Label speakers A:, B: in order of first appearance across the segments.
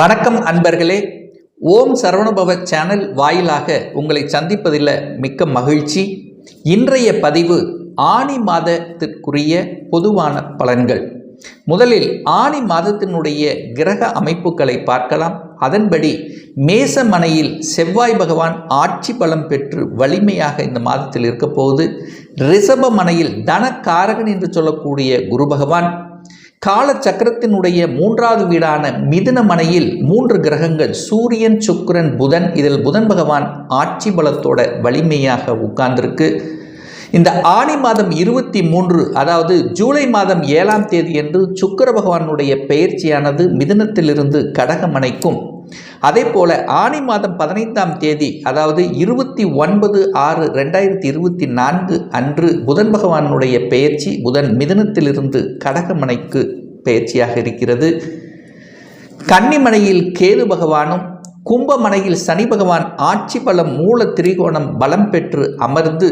A: வணக்கம் அன்பர்களே. ஓம் சரவணபவ சேனல் வாயிலாக உங்களை சந்திப்பதில் மிக்க மகிழ்ச்சி. இன்றைய பதிவு ஆனி மாதத்திற்குரிய பொதுவான பலன்கள். முதலில் ஆனி மாதத்தினுடைய கிரக அமைப்புகளை பார்க்கலாம். அதன்படி மேசமனையில் செவ்வாய் பகவான் ஆட்சி பலம் பெற்று வலிமையாக இந்த மாதத்தில் இருக்க போகுது. ரிஷப மனையில் தனக்காரகன் என்று சொல்லக்கூடிய குரு பகவான் கால சக்கரத்தினுடைய மூன்றாவது வீடான மிதுன மனையில் மூன்று கிரகங்கள் சூரியன் சுக்கிரன் புதன் இதில் புதன் பகவான் ஆட்சி பலத்தோட வலிமையாக உட்கார்ந்திருக்கு. இந்த ஆணி மாதம் இருபத்தி மூன்று அதாவது ஜூலை மாதம் ஏழாம் தேதி என்று சுக்கிர பகவானுடைய பெயர்ச்சியானது மிதுனத்திலிருந்து கடகமனைக்கும். அதே போல ஆணி மாதம் பதினைந்தாம் தேதி அதாவது இருபத்தி ஒன்பது ஆறு ரெண்டாயிரத்தி இருபத்தி நான்கு அன்று புதன் பகவானுடைய பெயர்ச்சி புதன் மிதனத்திலிருந்து கடகமனைக்கு பெயர்ச்சியாக இருக்கிறது. கன்னிமனையில் கேது பகவானும் கும்பமனையில் சனி பகவான் ஆட்சி பலம் மூல திரிகோணம் பலம் பெற்று அமர்ந்து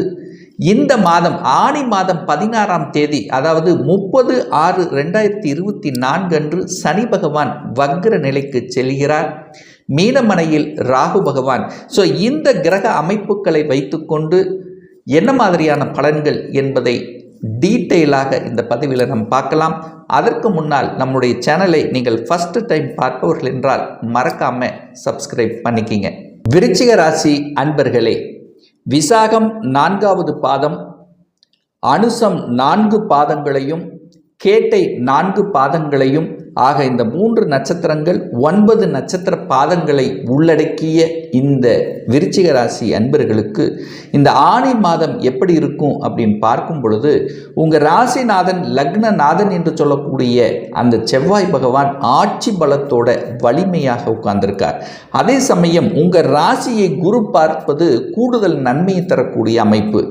A: இந்த மாதம் ஆணி மாதம் பதினாறாம் தேதி அதாவது முப்பது ஆறு ரெண்டாயிரத்தி இருபத்தி நான்கு அன்று சனி பகவான் வக்ர நிலைக்கு செல்கிறார். மீனமனையில் ராகு பகவான். ஸோ இந்த கிரக அமைப்புகளை வைத்துக்கொண்டு என்ன மாதிரியான பலன்கள் என்பதை டீட்டெயிலாக இந்த பதிவில் நாம் பார்க்கலாம். அதற்கு முன்னால் நம்முடைய சேனலை நீங்கள் ஃபஸ்ட்டு டைம் பார்ப்பவர்கள் என்றால் மறக்காமல் சப்ஸ்கிரைப் பண்ணிக்கிங்க. விருச்சிக ராசி அன்பர்களே விசாகம் நான்காவது பாதம் அனுசம் நான்கு பாதங்களையும் கேட்டை நான்கு பாதங்களையும் ஆக இந்த மூன்று நட்சத்திரங்கள் ஒன்பது நட்சத்திர பாதங்களை உள்ளடக்கிய இந்த விருச்சிக ராசி அன்பர்களுக்கு இந்த ஆணி மாதம் எப்படி இருக்கும் அப்படின்னு பார்க்கும் பொழுது உங்கள் ராசிநாதன் லக்னநாதன் என்று சொல்லக்கூடிய அந்த செவ்வாய் பகவான் ஆட்சி பலத்தோட வலிமையாக உட்கார்ந்திருக்கார். அதே சமயம் உங்கள் ராசியை குரு பார்ப்பது கூடுதல் நன்மையை தரக்கூடிய அமைப்பு.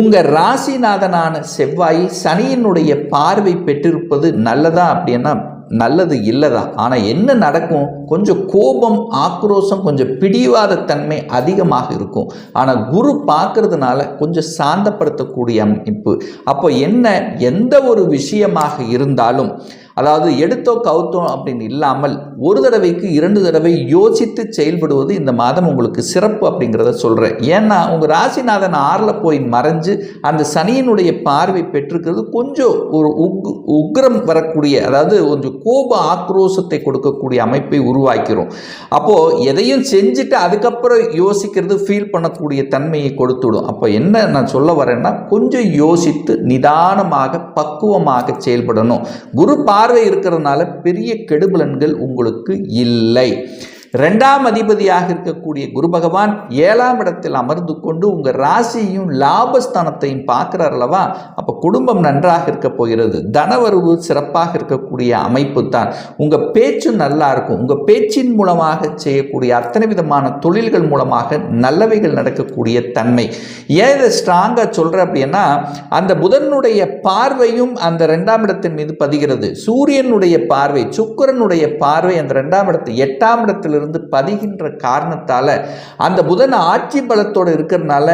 A: உங்கள் ராசிநாதனான செவ்வாய் சனியினுடைய பார்வை பெற்றிருப்பது நல்லதா அப்படின்னா நல்லது இல்லை தான் ஆனால் என்ன நடக்கும்? கொஞ்சம் கோபம் ஆக்ரோஷம் கொஞ்சம் பிடிவாத தன்மை அதிகமாக இருக்கும். ஆனால் குரு பார்க்கறதுனால கொஞ்சம் சாந்தப்படுத்தக்கூடிய அமைப்பு. அப்போ என்ன? எந்த ஒரு விஷயமாக இருந்தாலும் அதாவது எடுத்தோ கவுத்தோ அப்படின்னு இல்லாமல் ஒரு தடவைக்கு இரண்டு தடவை யோசித்து செயல்படுவது இந்த மாதம் உங்களுக்கு சிறப்பு அப்படிங்கிறத சொல்கிறேன் ஏன்னா உங்கள் ராசிநாதன் ஆறில் போய் மறைஞ்சு அந்த சனியினுடைய பார்வை பெற்றிருக்கிறது கொஞ்சம் ஒரு உக் உக்ரம் வரக்கூடிய அதாவது கொஞ்சம் கோப ஆக்ரோஷத்தை கொடுக்கக்கூடிய அமைப்பை உருவாக்கிறோம். அப்போது எதையும் செஞ்சுட்டு அதுக்கப்புறம் யோசிக்கிறது ஃபீல் பண்ணக்கூடிய தன்மையை கொடுத்துடும் அப்போ என்ன நான் சொல்ல வரேன்னா கொஞ்சம் யோசித்து நிதானமாக பக்குவமாக செயல்படணும். குரு பார்வை இருக்கிறதுனால பெரிய கெடுபலன்கள் உங்களுக்கு இல்லை. ரெண்டாம் அதிபதியாக இருக்கக்கூடிய குரு பகவான் ஏழாம் இடத்தில் அமர்ந்து கொண்டு உங்கள் ராசியையும் லாபஸ்தானத்தையும் பார்க்குறார் அல்லவா? அப்போ குடும்பம் நன்றாக இருக்க போகிறது. தனவரவு சிறப்பாக இருக்கக்கூடிய அமைப்பு தான். உங்கள் பேச்சு நல்லா இருக்கும். உங்கள் பேச்சின் மூலமாக செய்யக்கூடிய அத்தனை விதமான தொழில்கள் மூலமாக நல்லவைகள் நடக்கக்கூடிய தன்மை. ஏன் இதை ஸ்ட்ராங்காக சொல்கிறேன் அப்படின்னா அந்த புதனுடைய பார்வையும் அந்த ரெண்டாம் இடத்தின் மீது பதிகிறது. சூரியனுடைய பார்வை சுக்கரனுடைய பார்வை அந்த ரெண்டாம் இடத்து எட்டாம் இடத்திலிருந்து இருந்து பதிகின்ற காரணத்தால் அந்த புதன் ஆட்சி பலத்தோடு இருக்கிறதுனால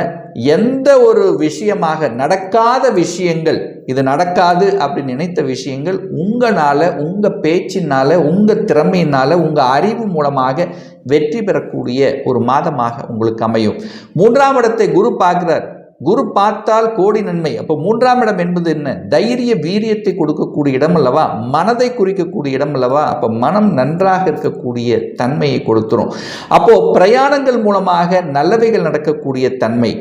A: எந்த ஒரு விஷயமாக நடக்காத விஷயங்கள் இது நடக்காது அப்படின்னு நினைத்த விஷயங்கள் உங்களால் உங்கள் பேச்சினால் உங்கள் திறமையினால் உங்கள் அறிவு மூலமாக வெற்றி பெறக்கூடிய ஒரு மாதமாக உங்களுக்கு அமையும். மூன்றாம் இடத்தை குரு பார்க்குறார். குரு பார்த்தால் கோடி நன்மை. அப்போ மூன்றாம் இடம் என்பது என்ன? தைரிய வீரியத்தை கொடுக்கக்கூடிய இடம் அல்லவா? மனதை குறிக்கக்கூடிய இடம் அல்லவா? அப்போ மனம் நன்றாக இருக்கக்கூடிய தன்மையை கொடுத்துரும். அப்போ பிரயாணங்கள் மூலமாக நல்லவைகள் நடக்கக்கூடிய தன்மை.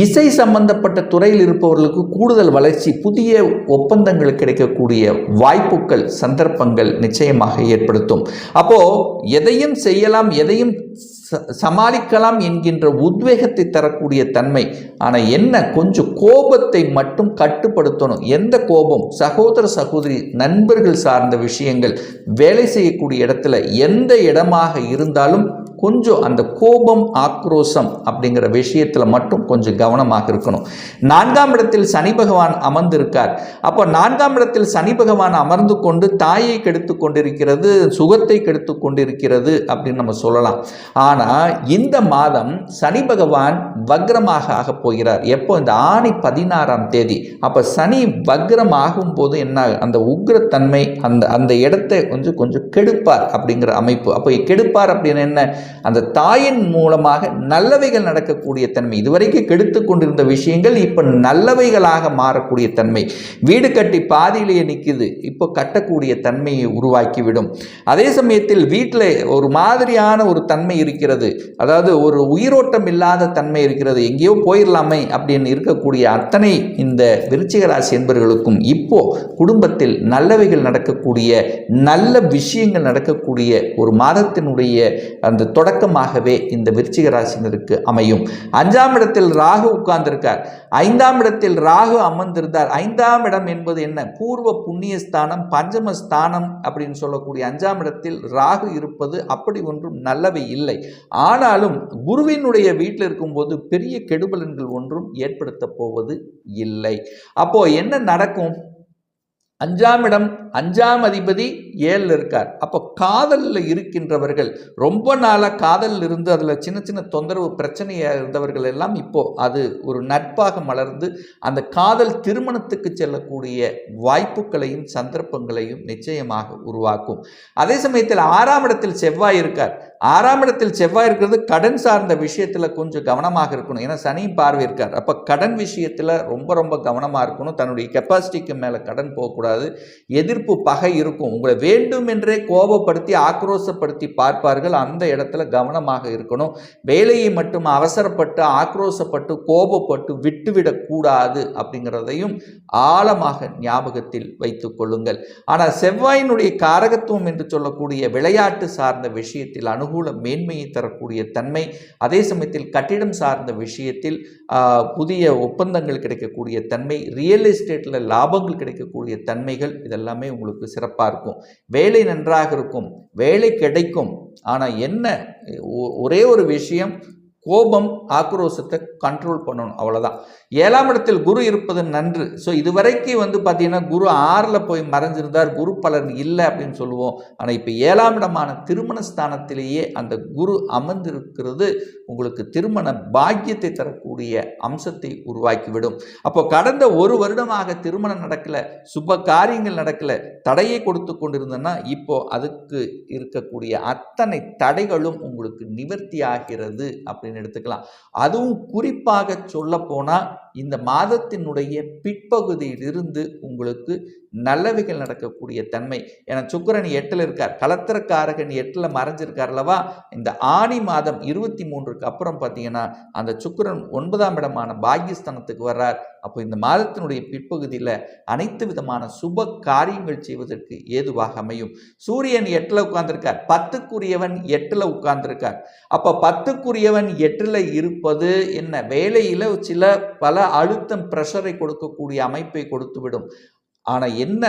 A: இசை சம்பந்தப்பட்ட துறையில் இருப்பவர்களுக்கு கூடுதல் வளர்ச்சி புதிய ஒப்பந்தங்கள் கிடைக்கக்கூடிய வாய்ப்புகள் சந்தர்ப்பங்கள் நிச்சயமாக ஏற்படுத்தும். அப்போது எதையும் செய்யலாம் எதையும் சமாளிக்கலாம் என்கின்ற உத்வேகத்தை தரக்கூடிய தன்மை ஆனால் என்ன கொஞ்சம் கோபத்தை மட்டும் கட்டுப்படுத்தணும். எந்த கோபம்? சகோதர சகோதரி நண்பர்கள் சார்ந்த விஷயங்கள் வேலை செய்யக்கூடிய இடத்துல எந்த இடமாக இருந்தாலும் கொஞ்சம் அந்த கோபம் ஆக்ரோஷம் அப்படிங்கிற விஷயத்தில் மட்டும் கொஞ்சம் கவனமாக இருக்கணும். நான்காம் இடத்தில் சனி பகவான் அமர்ந்திருக்கார். அப்போ நான்காம் இடத்தில் சனி பகவான் அமர்ந்து கொண்டு தாயை கெடுத்து கொண்டிருக்கிறது சுகத்தை கெடுத்து கொண்டிருக்கிறது அப்படின்னு நம்ம சொல்லலாம். ஆனால் இந்த மாதம் சனி பகவான் வக்ரமாக ஆகப் போகிறார். எப்போ? இந்த ஆணி பதினாறாம் தேதி. அப்போ சனி வக்ரம் ஆகும்போது என்ன அந்த உக்ரத்தன்மை அந்த அந்த இடத்தை கொஞ்சம் கொஞ்சம் கெடுப்பார் அப்படிங்கிற அமைப்பு. அப்போ கெடுப்பார் அப்படின்னு என்ன? அந்த தாயின் மூலமாக நல்லவைகள் நடக்கக்கூடிய தன்மை இதுவரைக்கும் கெடுத்து கொண்டிருந்த விஷயங்கள் இப்போ நல்லவைகளாக மாறக்கூடிய தன்மை. வீடு கட்டி பாதியிலேயே நிற்கிது இப்போ கட்டக்கூடிய தன்மையை உருவாக்கிவிடும். அதே சமயத்தில் வீட்டில் ஒரு மாதிரியான ஒரு தன்மை இருக்கிறது. அதாவது ஒரு உயிரோட்டம் இல்லாத தன்மை இருக்கிறது. எங்கேயோ போயிடலாமே அப்படின்னு இருக்கக்கூடிய அத்தனை இந்த விருச்சிக ராசி என்பவர்களுக்கும் இப்போ குடும்பத்தில் நல்லவைகள் நடக்கக்கூடிய நல்ல விஷயங்கள் நடக்கக்கூடிய ஒரு மாதத்தினுடைய அந்த தொடக்கமாகவே இந்த விருச்சிக ராசினருக்கு அமையும். அஞ்சாம் இடத்தில் ராகு உட்கார்ந்திருக்கார். ஐந்தாம் இடத்தில் ராகு அமர்ந்திருந்தார். ஐந்தாம் இடம் என்பது என்ன? பூர்வ புண்ணிய ஸ்தானம் பஞ்சம ஸ்தானம் அப்படின்னு சொல்லக்கூடிய அஞ்சாம் இடத்தில் ராகு இருப்பது அப்படி ஒன்றும் நல்லவை இல்லை. ஆனாலும் குருவினுடைய வீட்டில் இருக்கும்போது பெரிய கெடுபலன்கள் ஒன்றும் ஏற்படுத்த போவது இல்லை. அப்போ என்ன நடக்கும்? அஞ்சாம் இடம் அஞ்சாம் அதிபதி ஏழில் இருக்கார். அப்போ காதலில் இருக்கின்றவர்கள் ரொம்ப நாளாக காதலில் இருந்து அதில் சின்ன சின்ன தொந்தரவு பிரச்சனையாக இருந்தவர்கள் எல்லாம் இப்போது அது ஒரு நட்பாக மலர்ந்து அந்த காதல் திருமணத்துக்கு செல்லக்கூடிய வாய்ப்புகளையும் சந்தர்ப்பங்களையும் நிச்சயமாக உருவாக்கும். அதே சமயத்தில் ஆறாம் இடத்தில் செவ்வாய் இருக்கார். ஆறாம் இடத்தில் செவ்வாய் இருக்கிறது கடன் சார்ந்த விஷயத்தில் கொஞ்சம் கவனமாக இருக்கணும். ஏன்னா சனியும் பார்வை இருக்கார். அப்போ கடன் விஷயத்தில் ரொம்ப ரொம்ப கவனமாக இருக்கணும். தன்னுடைய கெப்பாசிட்டிக்கு மேலே கடன் போகக்கூடாது. எதிர்ப்பு பகை இருக்கும். உங்களை வேண்டும் என்றே கோபப்படுத்தி ஆக்ரோசப்படுத்தி பார்ப்பார்கள். அந்த இடத்துல கவனமாக இருக்கணும். வேலையை மட்டும் அவசரப்பட்டு ஆக்ரோசப்பட்டு கோபப்பட்டு விட்டுவிடக்கூடாது அப்படிங்கிறதையும் ஆழமாக ஞாபகத்தில் வைத்துக் கொள்ளுங்கள். ஆனால் செவ்வாயினுடைய காரகத்துவம் என்று சொல்லக்கூடிய விளையாட்டு சார்ந்த விஷயத்தில் அனுகூல மேன்மையை தரக்கூடிய தன்மை அதே சமயத்தில் கட்டிடம் சார்ந்த விஷயத்தில் புதிய ஒப்பந்தங்கள் கிடைக்கக்கூடிய தன்மை ரியல் எஸ்டேட்டில் லாபங்கள் கிடைக்கக்கூடிய தன்மைகள் இதெல்லாமே உங்களுக்கு சிறப்பாக இருக்கும். வேலை நன்றாக இருக்கும் வேலை கிடைக்கும். ஆனால் என்ன? ஒரே ஒரு விஷயம் கோபம் ஆக்ரோஷத்தை கண்ட்ரோல் பண்ணணும். அவ்வளோதான் ஏழாம் இடத்தில் குரு இருப்பது நன்று. ஸோ இதுவரைக்கும் வந்து பார்த்தீங்கன்னா குரு ஆறில் போய் மறைஞ்சிருந்தார். குரு பலன் இல்லை அப்படின்னு சொல்லுவோம். ஆனால் இப்போ ஏழாம் இடமான திருமண ஸ்தானத்திலேயே அந்த குரு அமர்ந்திருக்கிறது உங்களுக்கு திருமண பாக்கியத்தை தரக்கூடிய அம்சத்தை உருவாக்கிவிடும். அப்போ கடந்த ஒரு வருடமாக திருமணம் நடக்கலை சுப காரியங்கள் நடக்கலை தடையை கொடுத்து கொண்டிருந்தேன்னா இப்போ அதுக்கு இருக்கக்கூடிய அத்தனை தடைகளும் உங்களுக்கு நிவர்த்தி ஆகிறது அப்படின்னு அப்படின்னு எடுத்துக்கலாம். அதுவும் குறிப்பாக சொல்ல போனால் இந்த மாதத்தினுடைய பிற்பகுதியிலிருந்து உங்களுக்கு நல்லவைகள் நடக்கக்கூடிய தன்மை. ஏன்னா சுக்கரன் எட்டில் இருக்கார். கலத்திரக்காரகன் எட்டில் மறைஞ்சிருக்கார் அல்லவா? இந்த ஆணி மாதம் இருபத்தி மூன்றுக்கு அப்புறம் பார்த்தீங்கன்னா அந்த சுக்கரன் ஒன்பதாம் இடமான பாகியஸ்தானத்துக்கு வர்றார். அப்போ இந்த மாதத்தினுடைய பிற்பகுதியில் அனைத்து விதமான சுப காரியங்கள் செய்வதற்கு ஏதுவாக அமையும். சூரியன் எட்டில் உட்கார்ந்துருக்கார். பத்துக்குரியவன் எட்டில் உட்கார்ந்துருக்கார். அப்போ பத்துக்குரியவன் எட்டில் இருப்பது என்ன? வேலையில் சில பல அழுத்தம் ப்ரெஷரை கொடுக்கக்கூடிய அமைப்பை கொடுத்துவிடும். ஆனால் என்ன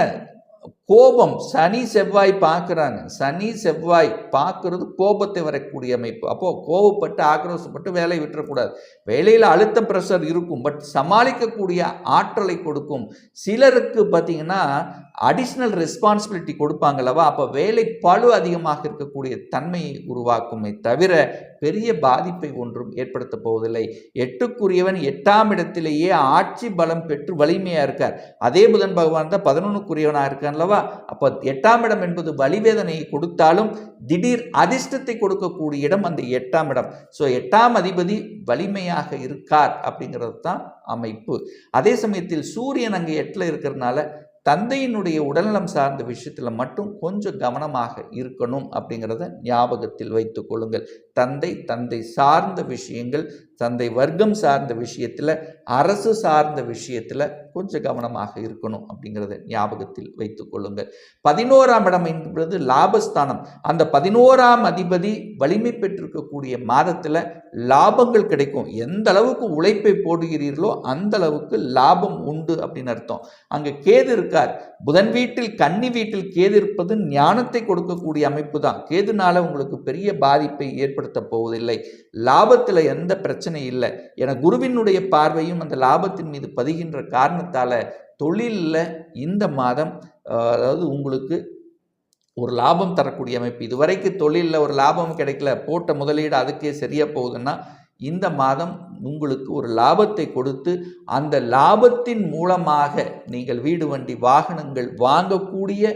A: கோபம் சனி செவ்வாய் பார்க்குறாங்க. சனி செவ்வாய் பார்க்கறது கோபத்தை வரக்கூடிய அமைப்பு. அப்போது கோபப்பட்டு ஆக்ரோஷப்பட்டு வேலையை விட்டுறக்கூடாது. வேலையில் அழுத்த ப்ரெஷர் இருக்கும். பட் சமாளிக்கக்கூடிய ஆற்றலை கொடுக்கும். சிலருக்கு பார்த்திங்கன்னா அடிஷ்னல் ரெஸ்பான்சிபிலிட்டி கொடுப்பாங்களவா அப்போ வேலை பழு அதிகமாக இருக்கக்கூடிய தன்மையை உருவாக்குமே தவிர பெரிய பாதிப்பை ஒன்றும் ஏற்படுத்த போவதில்லை. எட்டுக்குரியவன் எட்டாம் இடத்திலேயே ஆட்சி பலம் பெற்று வலிமையாக இருக்கார். அதே புதன் பகவான் தான் பதினொன்றுக்குரியவனாக இருக்கான்லவா அப்போ எட்டாம் இடம் என்பது வலிவேதனையை கொடுத்தாலும் திடீர் அதிர்ஷ்டத்தை கொடுக்கக்கூடிய இடம் அந்த எட்டாம் இடம். ஸோ எட்டாம் அதிபதி வலிமையாக இருக்கார் அப்படிங்கிறது தான் அமைப்பு. அதே சமயத்தில் சூரியன் அங்கே எட்டில் இருக்கிறதுனால தந்தையினுடைய உடல்நலம் சார்ந்த விஷயத்தில் மட்டும் கொஞ்சம் கவனமாக இருக்கணும் அப்படிங்கிறத ஞாபகத்தில் வைத்து கொள்ளுங்கள். தந்தை தந்தை சார்ந்த விஷயங்கள் தந்தை வர்க்கம் சார்ந்த விஷயத்தில் அரசு சார்ந்த விஷயத்தில் கொஞ்சம் கவனமாக இருக்கணும் அப்படிங்கிறத ஞாபகத்தில் வைத்துக் கொள்ளுங்கள். பதினோராம் இடம் என்பது லாபஸ்தானம். அந்த பதினோராம் அதிபதி வலிமை பெற்றிருக்கக்கூடிய மாதத்தில் லாபங்கள் கிடைக்கும். எந்த அளவுக்கு உழைப்பை போடுகிறீர்களோ அந்த அளவுக்கு லாபம் உண்டு அப்படின்னு அர்த்தம். அங்கே கேது இருக்கார். புதன் வீட்டில் கன்னி வீட்டில் கேது இருப்பது ஞானத்தை கொடுக்கக்கூடிய அமைப்பு தான். கேதுனால உங்களுக்கு பெரிய பாதிப்பை ஏற்படுத்த போவதில்லை. லாபத்தில் எந்த பிரச்சனை பிரச்சனை இல்லை. என குருவினுடைய பார்வையும் அந்த லாபத்தின் மீது பதிகின்ற காரணத்தால் தொழிலில் இந்த மாதம் அதாவது உங்களுக்கு ஒரு லாபம் தரக்கூடிய அமைப்பு. இதுவரைக்கு தொழிலில் ஒரு லாபம் கிடைக்கல. போட்ட முதலீடு அதுக்கே சரியாக போகுதுன்னா இந்த மாதம் உங்களுக்கு ஒரு லாபத்தை கொடுத்து அந்த லாபத்தின் மூலமாக நீங்கள் வீடு வண்டி வாகனங்கள் வாங்கக்கூடிய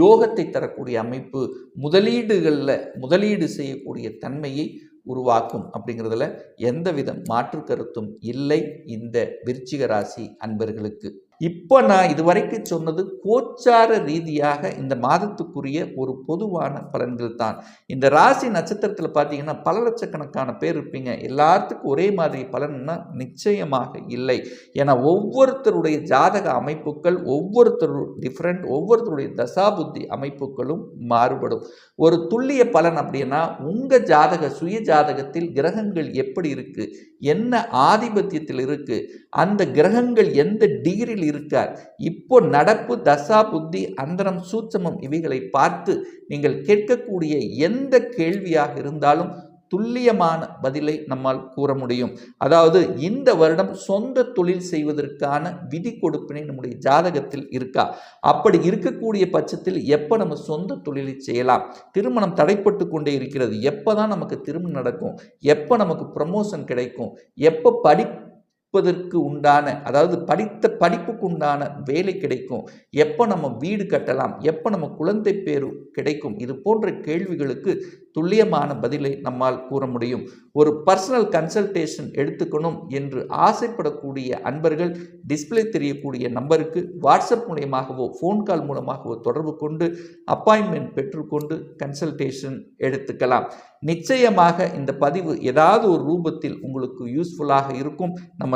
A: யோகத்தை தரக்கூடிய அமைப்பு முதலீடுகளில் முதலீடு செய்யக்கூடிய தன்மையை உருவாக்கும் அப்படிங்கிறதுல எந்தவித மாற்று கருத்தும் இல்லை. இந்த விருச்சிக ராசி அன்பர்களுக்கு. இப்போ நான் இதுவரைக்கும் சொன்னது கோச்சார ரீதியாக இந்த மாதத்துக்குரிய ஒரு பொதுவான பலன்கள் தான் இந்த ராசி நட்சத்திரத்தில் பார்த்தீங்கன்னா பல லட்சக்கணக்கான பேர் இருப்பீங்க. எல்லாத்துக்கும் ஒரே மாதிரி பலன்னா நிச்சயமாக இல்லை. ஏன்னா ஒவ்வொருத்தருடைய ஜாதக அமைப்புகள் ஒவ்வொருத்தரு டிஃப்ரெண்ட் ஒவ்வொருத்தருடைய தசாபுத்தி அமைப்புகளும் மாறுபடும். ஒரு துல்லிய பலன் அப்படின்னா உங்கள் ஜாதக சுய ஜாதகத்தில் கிரகங்கள் எப்படி இருக்குது என்ன ஆதிபத்தியத்தில் இருக்குது அந்த கிரகங்கள் எந்த டிகிரியில் இருக்கார். இப்போ நடப்பு தசா புத்தி அந்தரம் சூட்சமம் இவைகளை பார்த்து நீங்கள் கேட்கக்கூடிய எந்த கேள்வியாக இருந்தாலும் துல்லியமான பதிலை நம்மால் கூற முடியும். அதாவது இந்த வருடம் சொந்த தொழில் செய்வதற்கான விதி கொடுப்பினை நம்முடைய ஜாதகத்தில் இருக்கா? அப்படி இருக்கக்கூடிய பட்சத்தில் எப்போ நம்ம சொந்த தொழிலை செய்யலாம்? திருமணம் தடைப்பட்டு கொண்டே இருக்கிறது. எப்போ தான் நமக்கு திருமணம் நடக்கும்? எப்போ நமக்கு ப்ரமோஷன் கிடைக்கும்? எப்போ படி படிப்பதற்கு உண்டான அதாவது படித்த படிப்புக்கு உண்டான வேலை கிடைக்கும். எப்போ நம்ம வீடு கட்டலாம்? எப்போ நம்ம குழந்தை பேரு கிடைக்கும்? இது போன்ற கேள்விகளுக்கு துல்லியமான பதிலை நம்மால் கூற முடியும். ஒரு பர்சனல் கன்சல்டேஷன் எடுத்துக்கணும் என்று ஆசைப்படக்கூடிய அன்பர்கள் டிஸ்ப்ளே தெரியக்கூடிய நம்பருக்கு வாட்ஸ்அப் மூலியமாகவோ ஃபோன் கால் மூலமாகவோ தொடர்பு கொண்டு அப்பாயின்மெண்ட் பெற்றுக்கொண்டு கன்சல்டேஷன் எடுத்துக்கலாம். நிச்சயமாக இந்த பதிவு ஏதாவது ஒரு ரூபத்தில் உங்களுக்கு யூஸ்ஃபுல்லாக இருக்கும். நம்ம